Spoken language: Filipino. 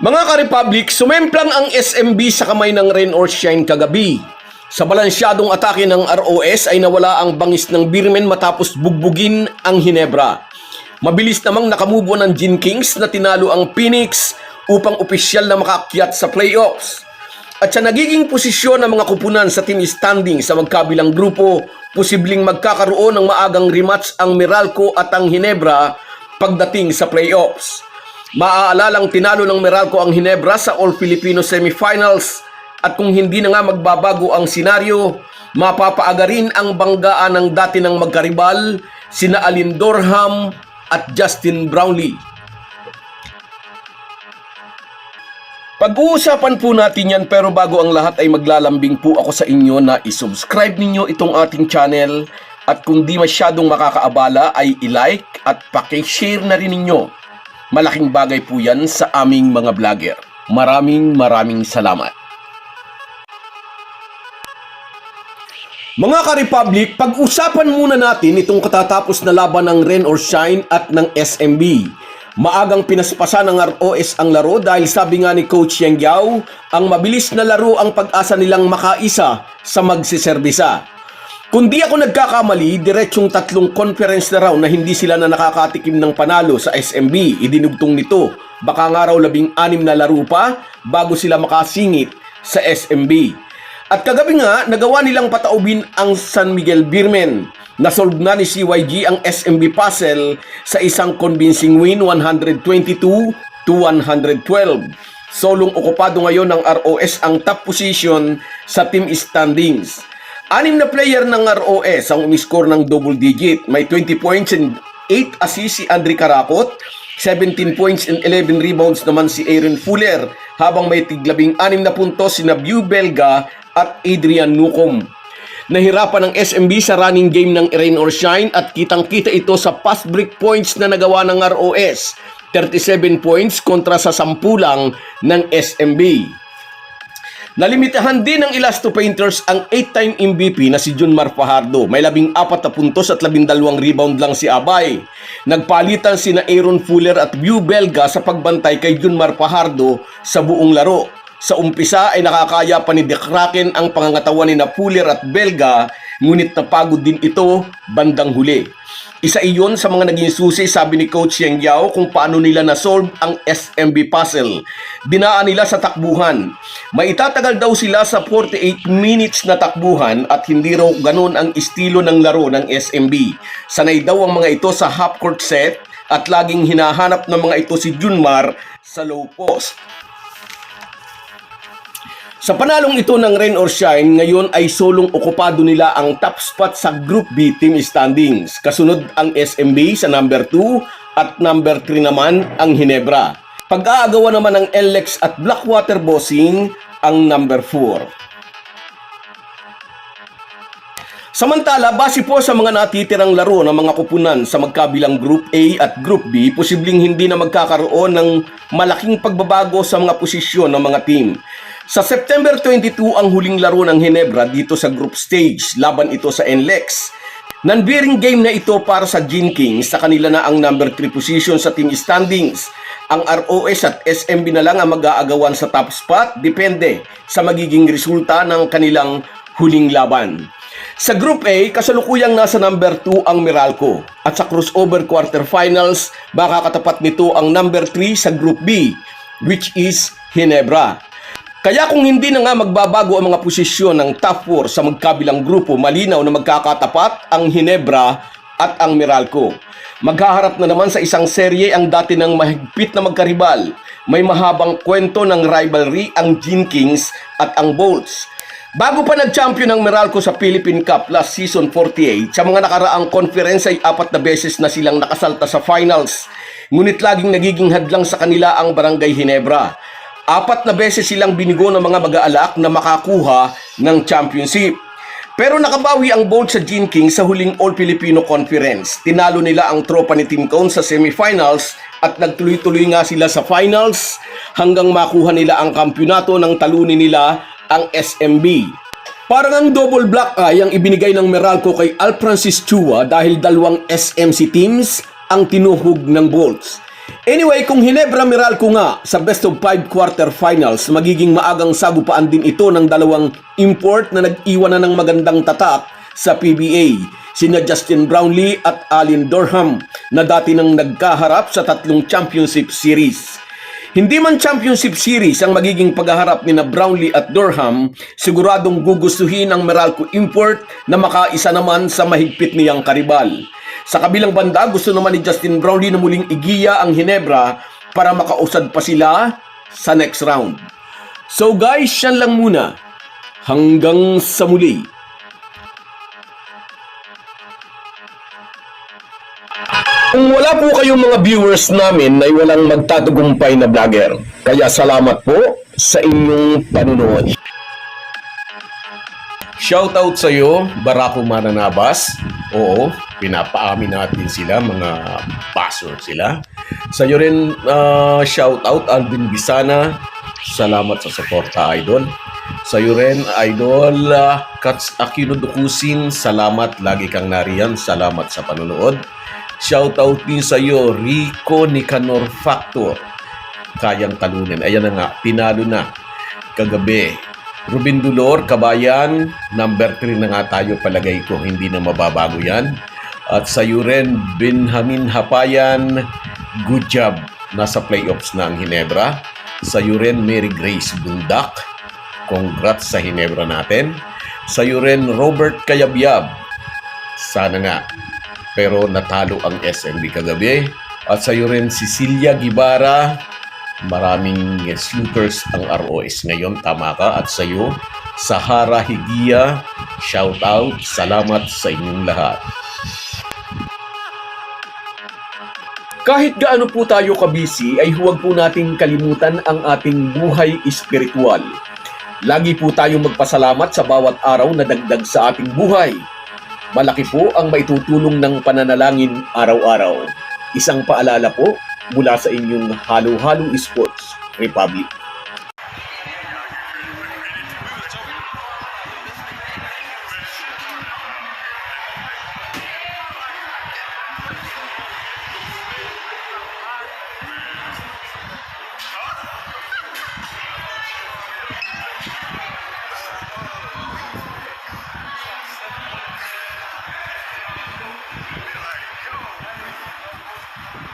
Mga ka-Republic, sumemplang ang SMB sa kamay ng Rain or Shine kagabi. Sa balansyadong atake ng ROS ay nawala ang bangis ng Birmen matapos bugbugin ang Hinebra. Mabilis namang nakamubo ng Gin Kings na tinalo ang Phoenix upang opisyal na makaakyat sa playoffs. At sa nagiging posisyon ng mga kupunan sa team standing sa magkabilang grupo, posibleng magkakaroon ng maagang rematch ang Meralco at ang Hinebra pagdating sa playoffs. Maaalalang tinalo ng Meralco ang Hinebra sa All Filipino Semifinals at kung hindi na nga magbabago ang senaryo, mapapaaga rin ang banggaan ng dati ng magkaribal, sina Alin Dorham at Justin Brownlee. Pag-uusapan po natin yan pero bago ang lahat ay maglalambing po ako sa inyo na isubscribe ninyo itong ating channel at kung di masyadong makakaabala ay i-like at pakishare na rin ninyo. Malaking bagay po yan sa aming mga vlogger. Maraming maraming salamat. Mga ka-Republic, pag-usapan muna natin itong katatapos na laban ng Rain or Shine at ng SMB. Maagang pinaspasa ng ROS ang laro dahil sabi nga ni Coach Yang Yao, ang mabilis na laro ang pag-asa nilang makaisa sa magsiserbisa. Kung di ako nagkakamali, diretsyong tatlong conference na raw na hindi sila na nakakatikim ng panalo sa SMB. Idinugtong nito, baka nga raw labing anim na laro pa bago sila makasingit sa SMB. At kagabi nga, nagawa nilang pataubin ang San Miguel Birmen. Nasolve na ni CYG ang SMB puzzle sa isang convincing win 122 to 112. Solong okupado ngayon ng ROS ang top position sa team standings. Anim na player ng ROS ang umiscore ng double digit. May 20 points and 8 assists si Andre Karakot, 17 points and 11 rebounds naman si Aaron Fuller, habang may tiglabing 6 na puntos si Nabiu Belga at Adrian Nucom. Nahirapan ng SMB sa running game ng Rain or Shine at kitang-kita ito sa fast break points na nagawa ng ROS. 37 points kontra sa 10 lang ng SMB. Nalimitahan din ng Elasto Painters ang 8-time MVP na si Junmar Fajardo. May labing apat na puntos at labing dalawang rebound lang si Abay. Nagpalitan sina Aaron Fuller at Bew Belga sa pagbantay kay Junmar Fajardo sa buong laro. Sa umpisa ay nakakaya pa ni De Kraken ang pangangatawan ni na Fuller at Belga, ngunit napagod din ito bandang huli. Isa iyon sa mga naging susi sabi ni Coach Yang Yao kung paano nila na-solve ang SMB puzzle. Dinaan nila sa takbuhan. May itatagal daw sila sa 48 minutes na takbuhan at hindi raw ganun ang estilo ng laro ng SMB. Sanay daw ang mga ito sa half-court set at laging hinahanap ng mga ito si Junmar sa low post. Sa panalong ito ng Rain or Shine, ngayon ay solong okupado nila ang top spot sa Group B team standings. Kasunod ang SMB sa number 2 at number 3 naman ang Hinebra. Pag-aagawa naman ng LX at Blackwater Bossing ang number 4. Samantala, base po sa mga natitirang laro ng mga kupunan sa magkabilang Group A at Group B, posibleng hindi na magkakaroon ng malaking pagbabago sa mga posisyon ng mga team. Sa September 22 ang huling laro ng Hinebra dito sa group stage, laban ito sa NLEX. Nanbiring game na ito para sa Gin Kings sa kanila na ang number 3 position sa team standings. Ang ROS at SMB na lang ang mag-aagawan sa top spot, depende sa magiging resulta ng kanilang huling laban. Sa Group A, kasalukuyang nasa number 2 ang Meralco. At sa crossover quarterfinals, baka katapat nito ang number 3 sa Group B, which is Hinebra. Kaya kung hindi na nga magbabago ang mga posisyon ng top 4 sa magkabilang grupo, malinaw na magkakatapat ang Hinebra at ang Meralco. Maghaharap na naman sa isang serye ang dati ng mahigpit na magkaribal. May mahabang kwento ng rivalry ang Gin Kings at ang Bolts. Bago pa nag-champion ng Meralco sa Philippine Cup last season 48, sa mga nakaraang conference ay apat na beses na silang nakasalta sa finals. Ngunit laging nagiging hadlang sa kanila ang Barangay Hinebra. Apat na beses silang binigo ng mga mag-aalak na makakuha ng championship. Pero nakabawi ang Bolt sa Gin King sa huling All-Filipino Conference. Tinalo nila ang tropa ni Team Cone sa semifinals at nagtuloy-tuloy nga sila sa finals hanggang makuha nila ang kampyonato ng talunin nila ang SMB. Parang ang double black eye ang ibinigay ng Meralco kay Al Francis Chua dahil dalawang SMC teams ang tinuhog ng Bolts. Anyway, kung Hinebra Meralco nga sa best of 5 quarterfinals, magiging maagang sagupaan din ito ng dalawang import na nag-iwan na ng magandang tatak sa PBA, sina Justin Brownlee at Alin Durham na dati nang nagkaharap sa tatlong championship series. Hindi man championship series ang magiging paghaharap ni na Brownlee at Durham, siguradong gugustuhin ang Meralco import na makaisa naman sa mahigpit niyang karibal. Sa kabilang banda, gusto naman ni Justin Brownlee na muling igiya ang Hinebra para makausad pa sila sa next round. So guys, yan lang muna. Hanggang sa muli. Kung wala po kayong mga viewers namin na walang magtatagumpay na vlogger, kaya salamat po sa inyong panunood. Shoutout sa iyo, Barako Mananabas. Oo, pinapaamin natin sila, mga password sila. Sa iyo rin, uh, shoutout Alvin Bisana. Salamat sa suporta, Idol. Sa iyo rin, Idol uh, Kats Aquino Dukusin. Salamat, lagi kang nariyan. Salamat sa panonood. Shoutout din sa iyo, Rico Nicanor Factor. Kayang talunin. Ayan na nga, pinalo na kagabi. Ruben Dulor, Kabayan, number 3 na nga tayo palagay ko, hindi na mababago yan. At sa iyo rin, Benjamin Hapayan, good job. Nasa playoffs na ang Hinebra. Sa iyo rin, Mary Grace Bundak, congrats sa Hinebra natin. Sa iyo rin, Robert Kayabyab, sana nga. Pero natalo ang SMB kagabi. At sa iyo rin, Cecilia Gibara, Maraming shooters ang ROS ngayon, tama ka. At sa iyo, Sahara Higia, shout out, salamat sa inyong lahat. Kahit gaano po tayo kabisi, ay huwag po nating kalimutan ang ating buhay espiritual. Lagi po tayong magpasalamat sa bawat araw na dagdag sa ating buhay. Malaki po ang maitutulong ng pananalangin araw-araw. Isang paalala po mula sa inyong Halo-Halo Sports Republic. Go!